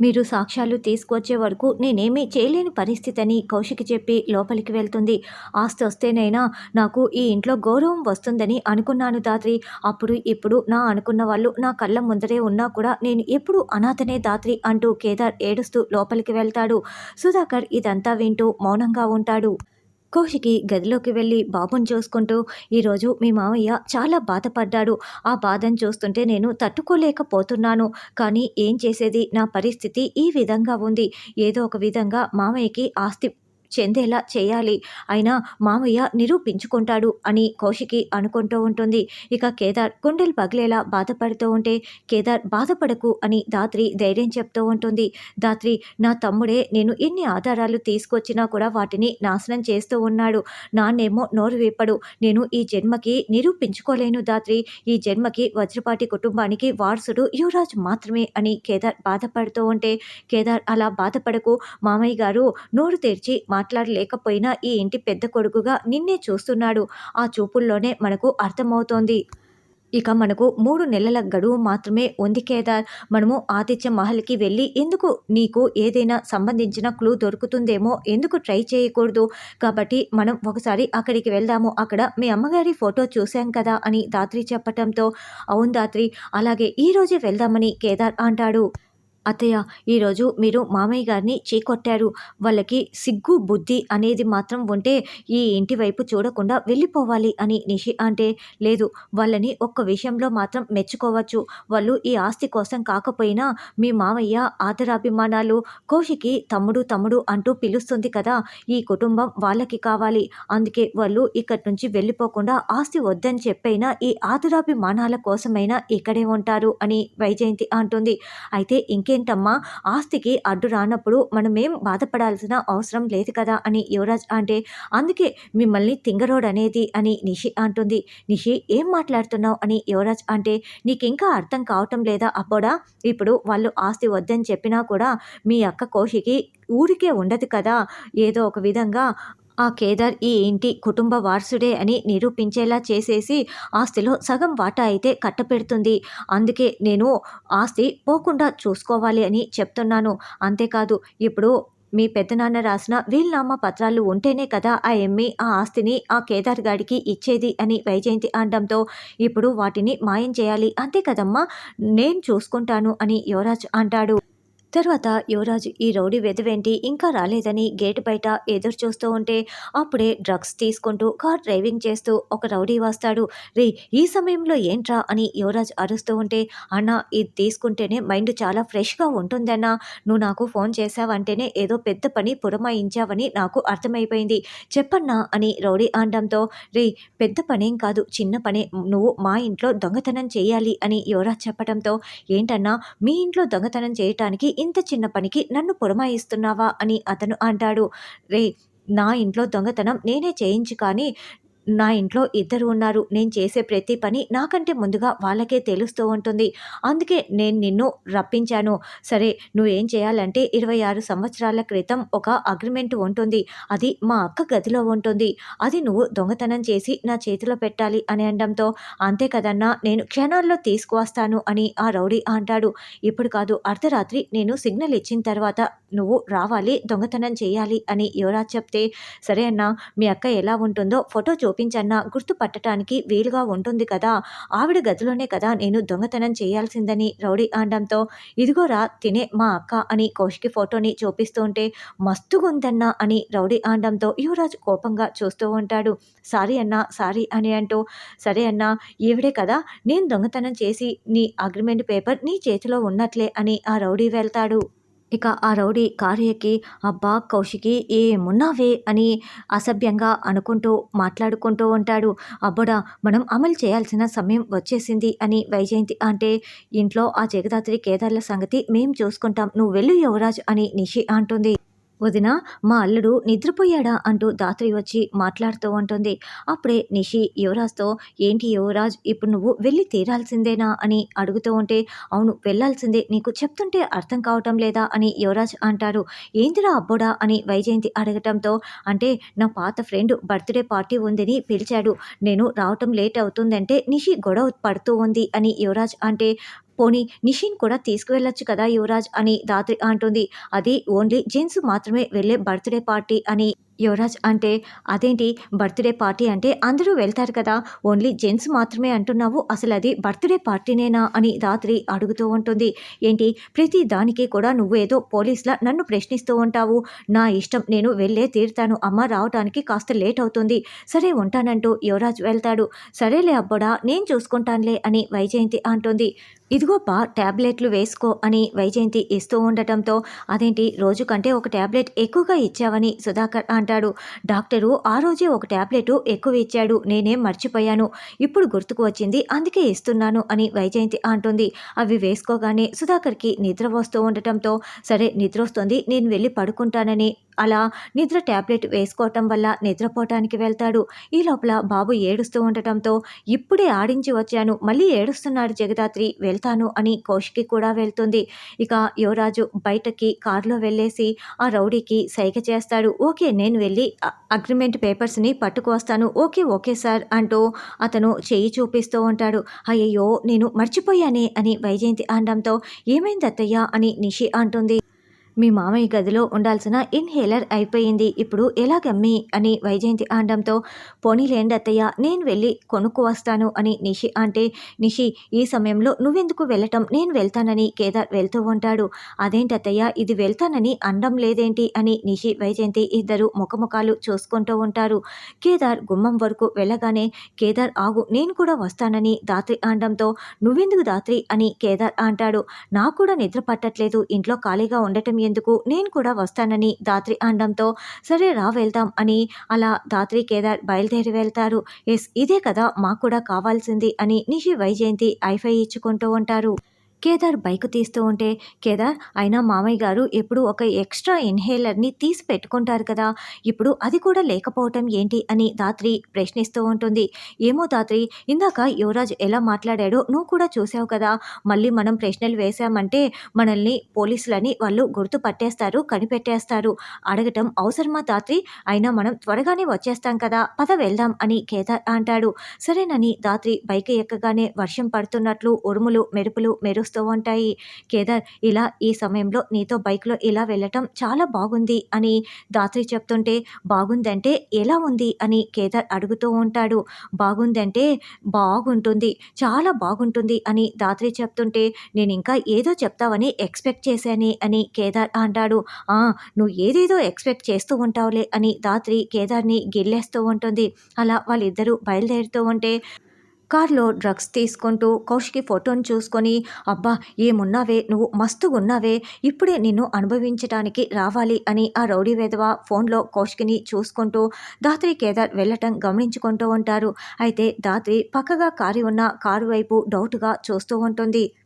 మీరు సాక్ష్యాలు తీసుకొచ్చే వరకు నేనేమీ చేయలేని పరిస్థితి అని కౌశికి చెప్పి లోపలికి వెళ్తుంది. ఆస్తి వస్తేనైనా నాకు ఈ ఇంట్లో గౌరవం వస్తుందని అనుకున్నాను దాత్రి. అప్పుడు ఇప్పుడు నా అనుకున్న వాళ్ళు నా కళ్ళ ముందరే ఉన్నా కూడా నేను ఎప్పుడు అనాథనే దాత్రి అంటూ కేదార్ ఏడుస్తూ లోపలికి వెళ్తాడు. సుధాకర్ ఇదంతా వింటూ మౌనంగా ఉంటాడు. కౌశికి గదిలోకి వెళ్ళి బాబుని చూసుకుంటూ ఈరోజు మీ మామయ్య చాలా బాధపడ్డాడు. ఆ బాధను చూస్తుంటే నేను తట్టుకోలేకపోతున్నాను. కానీ ఏం చేసేది? నా పరిస్థితి ఈ విధంగా ఉంది. ఏదో ఒక విధంగా మామయ్యకి ఆస్తి చెందేలా చేయాలి. అయినా మామయ్య నిరూపించుకుంటాడు అని కౌశికి అనుకుంటూ ఉంటుంది. ఇక కేదార్ గుండెలు పగిలేలా బాధపడుతూ ఉంటే కేదార్ బాధపడకు అని దాత్రి ధైర్యం చెప్తూ ఉంటుంది. దాత్రి నా తమ్ముడే నేను ఎన్ని ఆధారాలు తీసుకొచ్చినా కూడా వాటిని నాశనం చేస్తూ ఉన్నాడు. నాన్నేమో నోరు విప్పడు. నేను ఈ జన్మకి నిరూపించుకోలేను దాత్రి. ఈ జన్మకి వజ్రపాటి కుటుంబానికి వారసుడు యువరాజ్ మాత్రమే అని కేదార్ బాధపడుతూ ఉంటే కేదార్ అలా బాధపడకు. మామయ్య గారు నోరు తెరిచి మాట్లాడలేకపోయినా ఈ ఇంటి పెద్ద కొడుకుగా నిన్నే చూస్తున్నాడు. ఆ చూపుల్లోనే మనకు అర్థమవుతోంది. ఇక మనకు మూడు నెలల గడువు మాత్రమే ఉంది కేదార్. మనము ఆతిథ్య మహల్కి వెళ్ళి ఎందుకు నీకు ఏదైనా సంబంధించిన క్లూ దొరుకుతుందేమో ఎందుకు ట్రై చేయకూడదు? కాబట్టి మనం ఒకసారి అక్కడికి వెళ్దాము. అక్కడ మీ అమ్మగారి ఫోటో చూశాం కదా అని దాత్రి చెప్పటంతో అవును దాత్రి అలాగే ఈరోజే వెళ్దామని కేదార్ అంటాడు. అత్తయ్య ఈరోజు మీరు మామయ్య గారిని చీకొట్టారు. వాళ్ళకి సిగ్గు బుద్ధి అనేది మాత్రం ఉంటే ఈ ఇంటి వైపు చూడకుండా వెళ్ళిపోవాలి అని నిషి అంటే లేదు వాళ్ళని ఒక్క విషయంలో మాత్రం మెచ్చుకోవచ్చు. వాళ్ళు ఈ ఆస్తి కోసం కాకపోయినా మీ మామయ్య ఆదరాభిమానాలు కోషికి తమ్ముడు తమ్ముడు అంటూ పిలుస్తుంది కదా ఈ కుటుంబం వాళ్ళకి కావాలి. అందుకే వాళ్ళు ఇక్కడి నుంచి వెళ్ళిపోకుండా ఆస్తి వద్దని చెప్పైనా ఈ ఆదరాభిమానాల కోసమైనా ఇక్కడే ఉంటారు అని వైజయంతి అంటుంది. అయితే ఇంకే ఇంకేంటమ్మా ఆస్తికి అడ్డు రానప్పుడు మనమేం బాధపడాల్సిన అవసరం లేదు కదా అని యువరాజ్ అంటే అందుకే మిమ్మల్ని తింగరోడ్ అనేది అని నిషి అంటుంది. నిషి ఏం మాట్లాడుతున్నావు అని యువరాజ్ అంటే నీకింకా అర్థం కావటం లేదా అబ్బోడా? ఇప్పుడు వాళ్ళు ఆస్తి వద్దని చెప్పినా కూడా మీ అక్క కోషికి ఊరికే ఉండదు కదా? ఏదో ఒక విధంగా ఆ కేదార్ ఈ ఇంటి కుటుంబ వారసుడే అని నిరూపించేలా చేసేసి ఆస్తిలో సగం వాటా అయితే కట్టపెడుతుంది. అందుకే నేను ఆస్తి పోకుండా చూసుకోవాలి అని చెప్తున్నాను. అంతేకాదు ఇప్పుడు మీ పెద్దనాన్న రాసిన వీల్నామా పత్రాలు ఉంటేనే కదా ఆ ఎమ్మి ఆ ఆస్తిని ఆ కేదార్ గాడికి ఇచ్చేది అని వైజయంతి అనడంతో ఇప్పుడు వాటిని మాయం చేయాలి. అంతే కదమ్మా నేను చూసుకుంటాను అని యువరాజ్ అంటాడు. తర్వాత యువరాజ్ ఈ రౌడీ వెదవేంటి ఇంకా రాలేదని గేట్ బయట ఎదురు చూస్తూ ఉంటే అప్పుడే డ్రగ్స్ తీసుకుంటూ కార్ డ్రైవింగ్ చేస్తూ ఒక రౌడీ వస్తాడు. రే ఈ సమయంలో ఏంట్రా అని యువరాజ్ అరుస్తూ ఉంటే అన్న ఇది తీసుకుంటేనే మైండ్ చాలా ఫ్రెష్గా ఉంటుందన్నా. నువ్వు నాకు ఫోన్ చేసావంటేనే ఏదో పెద్ద పని పురమాయించావని నాకు అర్థమైపోయింది. చెప్పన్నా అని రౌడీ అనడంతో రే పెద్ద పనేం కాదు చిన్న పనే. నువ్వు మా ఇంట్లో దొంగతనం చేయాలి అని యువరాజ్ చెప్పడంతో ఏంటన్నా మీ ఇంట్లో దొంగతనం చేయటానికి ఇంత చిన్న పనికి నన్ను పురమాయిస్తున్నావా అని అతను అంటాడు. రే నా ఇంట్లో దొంగతనం నేనే చేయించు కానీ నా ఇంట్లో ఇద్దరు ఉన్నారు. నేను చేసే ప్రతి పని నాకంటే ముందుగా వాళ్ళకే తెలుస్తూ ఉంటుంది. అందుకే నేను నిన్ను రప్పించాను. సరే నువ్వేం చేయాలంటే ఇరవై ఆరు సంవత్సరాల క్రితం ఒక అగ్రిమెంట్ ఉంటుంది. అది మా అక్క గదిలో ఉంటుంది. అది నువ్వు దొంగతనం చేసి నా చేతిలో పెట్టాలి అని అనడంతో అంతే కదన్నా నేను క్షణాల్లో తీసుకువస్తాను అని ఆ రౌడీ అంటాడు. ఇప్పుడు కాదు అర్ధరాత్రి నేను సిగ్నల్ ఇచ్చిన తర్వాత నువ్వు రావాలి దొంగతనం చేయాలి అని యువరాజ్ చెప్తే సరే అన్నా మీ అక్క ఎలా ఉంటుందో ఫోటో చూ చూపించన్నా గుర్తుపట్టడానికి వీలుగా ఉంటుంది కదా? ఆవిడ గదిలోనే కదా నేను దొంగతనం చేయాల్సిందని రౌడీ అనడంతో ఇదిగోరా తినే మా అక్క అని కౌశికి ఫోటోని చూపిస్తూ ఉంటే మస్తుగుందన్నా అని రౌడీ అనడంతో యువరాజు కోపంగా చూస్తూ ఉంటాడు. సారీ అన్నా సారీ అని అంటూ సరే అన్నా ఈవిడే కదా నేను దొంగతనం చేసి నీ అగ్రిమెంట్ పేపర్ నీ చేతిలో ఉన్నట్లే అని ఆ రౌడీ వెళ్తాడు. ఇక ఆ రౌడీ కార్యకి అబ్బా కౌశికి ఏమున్నావే అని అసభ్యంగా అనుకుంటూ మాట్లాడుకుంటూ ఉంటాడు. అబ్బడా మనం అమలు చేయాల్సిన సమయం వచ్చేసింది అని వైజయంతి అంటే ఇంట్లో ఆ జగదాత్రి కేదార్ల సంగతి మేం చూసుకుంటాం నువ్వు వెళ్ళు యువరాజ్ అని నిషి అంటుంది. వదిన మా అల్లుడు నిద్రపోయాడా అంటూ దాత్రి వచ్చి మాట్లాడుతూ ఉంటుంది. అప్పుడే నిషి యువరాజ్తో ఏంటి యువరాజ్ ఇప్పుడు నువ్వు వెళ్ళి తీరాల్సిందేనా? అని అడుగుతూ ఉంటే అవును వెళ్ళాల్సిందే. నీకు చెప్తుంటే అర్థం కావటం లేదా? అని యువరాజ్ అంటారు ఏందిరా అబ్బోడా? అని వైజయంతి అడగటంతో అంటే నా పాత ఫ్రెండ్ బర్త్డే పార్టీ ఉందని పిలిచాడు. నేను రావటం లేట్ అవుతుందంటే నిషి గొడవ పడుతూ ఉంది అని యువరాజ్ అంటే పోనీ నిషిన్ కూడా తీసుకువెళ్ళొచ్చు కదా యువరాజ్ అని దాత్రి అంటుంది. అది ఓన్లీ జెంట్స్ మాత్రమే వెళ్ళే బర్త్డే పార్టీ అని యువరాజ్ అంటే అదేంటి బర్త్డే పార్టీ అంటే అందరూ వెళ్తారు కదా ఓన్లీ జెంట్స్ మాత్రమే అంటున్నావు అసలు అది బర్త్డే పార్టీనేనా అని రాత్రి అడుగుతూ ఉంటుంది. ఏంటి ప్రతి దానికి కూడా నువ్వేదో పోలీసులా నన్ను ప్రశ్నిస్తూ ఉంటావు. నా ఇష్టం నేను వెళ్ళే తీరుతాను అమ్మ రావడానికి కాస్త లేట్ అవుతుంది. సరే ఉంటానంటూ యువరాజ్ వెళ్తాడు. సరేలే అబ్బోడా నేను చూసుకుంటానులే అని వైజయంతి అంటుంది. ఇదిగో బా ట్యాబ్లెట్లు వేసుకో అని వైజయంతి ఇస్తూ ఉండటంతో అదేంటి రోజు కంటే ఒక ట్యాబ్లెట్ ఎక్కువగా ఇచ్చావని సుధాకర్ అంటాడు. డాక్టరు ఆ రోజే ఒక ట్యాబ్లెట్ ఎక్కువ ఇచ్చాడు. నేనేం మర్చిపోయాను. ఇప్పుడు గుర్తుకు వచ్చింది. అందుకే ఇస్తున్నాను అని వైజయంతి అంటుంది. అవి వేసుకోగానే సుధాకర్కి నిద్ర వస్తూ ఉండటంతో సరే నిద్ర వస్తుంది. నేను వెళ్ళి పడుకుంటానని అలా నిద్ర ట్యాబ్లెట్ వేసుకోవటం వల్ల నిద్రపోవటానికి వెళ్తాడు. ఈ లోపల బాబు ఏడుస్తూ ఉండటంతో ఇప్పుడే ఆడించి వచ్చాను మళ్ళీ ఏడుస్తున్నాడు జగదాత్రి వెళ్తాను అని కోష్కి కూడా వెళ్తుంది. ఇక యువరాజు బయటకి కారులో వెళ్ళేసి ఆ రౌడీకి సైగ చేస్తాడు. ఓకే నేను వెళ్ళి అగ్రిమెంట్ పేపర్స్ని పట్టుకొస్తాను. ఓకే ఓకే సార్ అంటూ అతను చెయ్యి చూపిస్తూ ఉంటాడు. అయ్యయ్యో నేను మర్చిపోయానే అని వైజయంతి అనడంతో ఏమైంది అత్తయ్య అని నిషి అంటుంది. మీ మామయ్య గదిలో ఉండాల్సిన ఇన్హేలర్ అయిపోయింది. ఇప్పుడు ఎలాగమ్మి అని వైజయంతి అనడంతో పోనీలేండి అత్తయ్య నేను వెళ్ళి కొనుక్కు వస్తాను అని నిషి అంటే నిషి ఈ సమయంలో నువ్వెందుకు వెళ్ళటం? నేను వెళ్తానని కేదార్ వెళ్తూ ఉంటాడు. అదేంటి అత్తయ్య ఇది వెళ్తానని అండం లేదేంటి? అని నిషి వైజయంతి ఇద్దరు ముఖముఖాలు చూసుకుంటూ ఉంటారు. కేదార్ గుమ్మం వరకు వెళ్ళగానే కేదార్ ఆగు నేను కూడా వస్తానని దాత్రి అనడంతో నువ్వెందుకు దాత్రి అని కేదార్ అంటాడు. నాకు కూడా నిద్ర పట్టట్లేదు. ఇంట్లో ఖాళీగా ఉండటం ఎందుకు నేను కూడా వస్తానని దాత్రి అనడంతో సరే రా వెళ్దాం అని అలా దాత్రి కేదార్ బయలుదేరి వెళ్తారు. ఎస్ ఇదే కదా మాకు కూడా కావాల్సింది అని నిషి వైజయంతి ఐఫై ఇచ్చుకుంటూ ఉంటారు. కేదార్ బైక్ తీస్తూ ఉంటే కేదార్ అయినా మామయ్య గారు ఎప్పుడు ఒక ఎక్స్ట్రా ఇన్హేలర్ని తీసి పెట్టుకుంటారు కదా ఇప్పుడు అది కూడా లేకపోవటం ఏంటి? అని దాత్రి ప్రశ్నిస్తూ ఉంటుంది. ఏమో దాత్రి ఇందాక యువరాజ్ ఎలా మాట్లాడాడో నువ్వు కూడా చూసావు కదా మళ్ళీ మనం ప్రశ్నలు వేశామంటే మనల్ని పోలీసులని వాళ్ళు గుర్తు పట్టేస్తారు కనిపెట్టేస్తారు. అడగటం అవసరమా దాత్రి? అయినా మనం త్వరగానే వచ్చేస్తాం కదా పద వెళ్దాం అని కేదార్ అంటాడు. సరేనని దాత్రి బైక్ ఎక్కగానే వర్షం పడుతున్నట్లు ఉరుములు మెరుపులు మెరుస్తూ వస్తూ ఉంటాయి. కేదార్ ఇలా ఈ సమయంలో నీతో బైక్లో ఇలా వెళ్ళటం చాలా బాగుంది అని దాత్రి చెప్తుంటే బాగుందంటే ఎలా ఉంది? అని కేదార్ అడుగుతూ ఉంటాడు. బాగుందంటే బాగుంటుంది చాలా బాగుంటుంది అని దాత్రి చెప్తుంటే నేను ఇంకా ఏదో చెప్తావని ఎక్స్పెక్ట్ చేశానే అని కేదార్ అంటాడు. నువ్వు ఏదేదో ఎక్స్పెక్ట్ చేస్తూ ఉంటావులే అని దాత్రి కేదార్ని గిల్లేస్తూ ఉంటుంది. అలా వాళ్ళిద్దరూ బయలుదేరుతూ ఉంటే కార్లో డ్రగ్స్ తీసుకుంటూ కౌశికి ఫోటోను చూసుకొని అబ్బా ఏమున్నావే? నువ్వు మస్తుగున్నావే? ఇప్పుడే నిన్ను అనుభవించడానికి రావాలి అని ఆ రౌడీ వేధవ ఫోన్లో కౌశికిని చూసుకుంటూ దాత్రి కేదార్ వెళ్ళటం గమనించుకుంటూ ఉంటారు. అయితే దాత్రి పక్కగా కారి ఉన్న కారు వైపు డౌట్గా చూస్తూ ఉంటుంది.